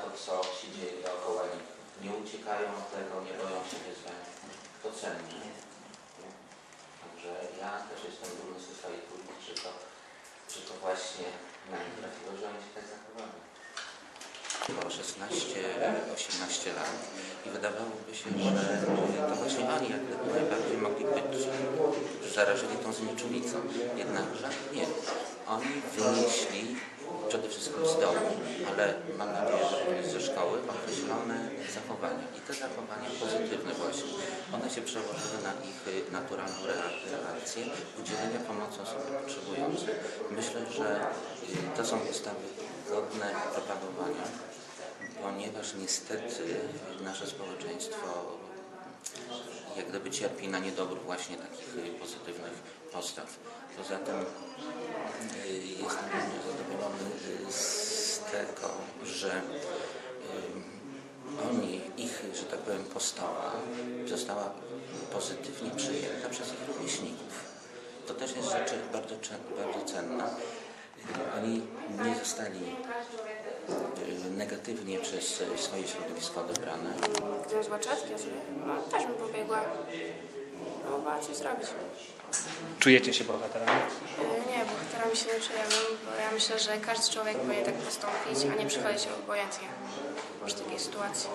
to, co się dzieje dookoła nich. Nie uciekają od tego, nie boją się wyzwań. To cenne. Także ja też jestem dumny ze swojej publiki, że to, że to właśnie na nich trafiło, że oni się tak zachowali. Było 16-18 lat i wydawałoby się, że to właśnie oni jak gdyby najbardziej mogli być zarażeni tą znieczulicą. Jednakże nie. Oni wynieśli przede wszystkim z domu, ale mam nadzieję, szkoły określone zachowania. I te zachowania pozytywne właśnie, one się przełożyły na ich y, naturalną rea- reakcję udzielenia pomocy osobom potrzebującym. Myślę, że y, to są ustawy godne propagowania, ponieważ niestety nasze społeczeństwo jak gdyby cierpi na niedobór właśnie takich y, pozytywnych postaw. Poza tym jestem zadowolony z tego, że y, oni, ich, że tak powiem, postawa została pozytywnie przyjęta przez ich rówieśników. To też jest rzecz bardzo, bardzo cenna. Y, Oni nie zostali y, negatywnie przez y, swoje środowisko odebrane. Gdybym zła czatka sobie, no też bym pobiegła. Próbowała coś zrobić. Czujecie się bohaterami? Yy, Nie, bohaterami się nie czujemy, bo ja myślę, że każdy człowiek powinien tak postąpić, a nie przychodzić obojętnie w takiej sytuacji.